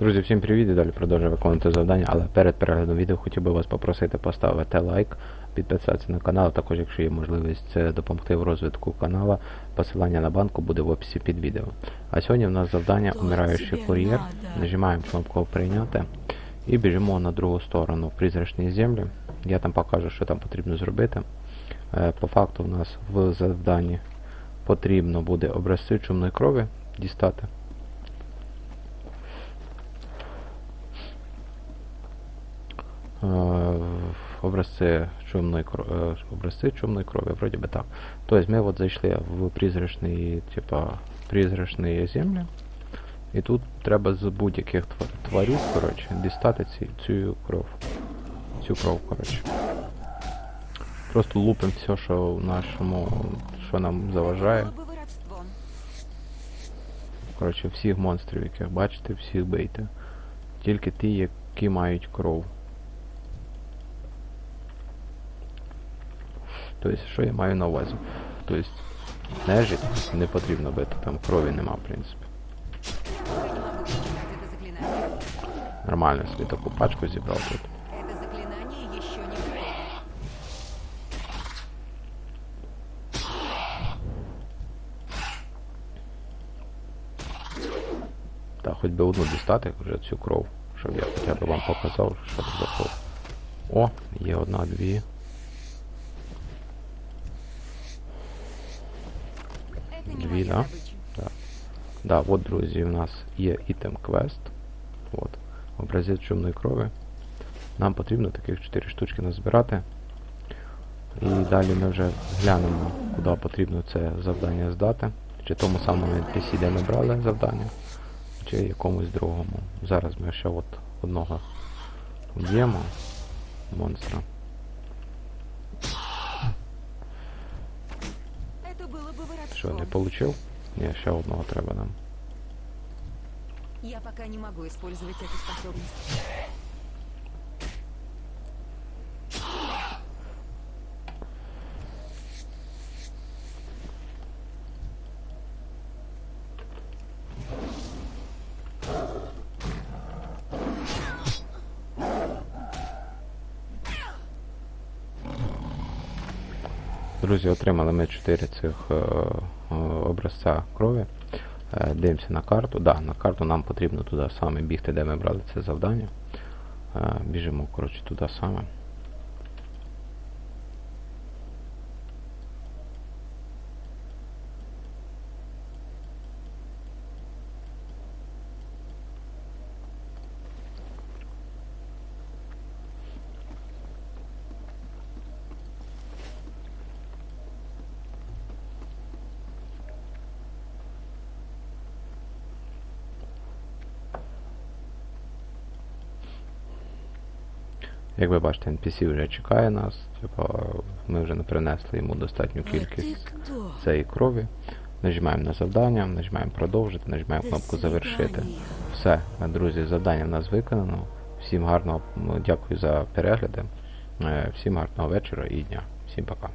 Друзі, всім привіт і далі продовжую виконувати завдання, але перед переглядом відео хотів би вас попросити поставити лайк, підписатися на канал, а також, якщо є можливість допомогти в розвитку канала, посилання на банку буде в описі під відео. А сьогодні в нас завдання Умираючий кур'єр. Нажимаємо кнопку прийняти і біжимо на другу сторону в призрачні землі. Я там покажу, що там потрібно зробити. Е, По факту в нас в завданні потрібно буде образці чумної крові дістати. Е, образці чумної крові, образці чумної крові, вроді би так. Тобто ми от зайшли в призрачні, типа, призрачні землі. І тут треба з будь-яких твар- тварів, коротше, дістати ці, цю кров. Цю кров, коротше. Просто лупимо все, що в нашому, що нам заважає. Бы. Коротше, всіх монстрів, яких бачите, всіх бийте. Тільки ті, які мають кров. Тобто, що я маю на увазі? Тобто, нежить не потрібно бити, там крові нема, в принципі. Нормально собі таку пачку зібрав тут. Та хоч би одну дістати вже цю кров, щоб я хоча б вам показав, що це за кров. О, є одна, дві. Дві, моя да? Да, от, друзі, у нас є ітем квест. От, образець чумної крові. Нам потрібно таких 4 штучки назбирати. І далі ми вже глянемо, куди потрібно це завдання здати. Чи тому самому NPC, де ми брали завдання, чи якомусь другому. Зараз ми ще от одного вб'ємо монстра. Это было бы воровством. Що, не получив? Ні, ще одного треба нам. Я пока не могу использовать эту способность. Друзі, отримали ми 4 цих е, е, образця крові. Е, дивимося на карту. Да, на карту нам потрібно туди саме бігти, де ми брали це завдання. Біжимо, коротше, туди саме. Як ви бачите, NPC вже чекає нас. Типа, ми вже не принесли йому достатню кількість цієї крові. Нажимаємо на завдання, нажимаємо продовжити, нажимаємо кнопку завершити. Все, друзі, завдання в нас виконано. Всім гарного, дякую за перегляди. Е, Всім гарного вечора і дня. Всім пока.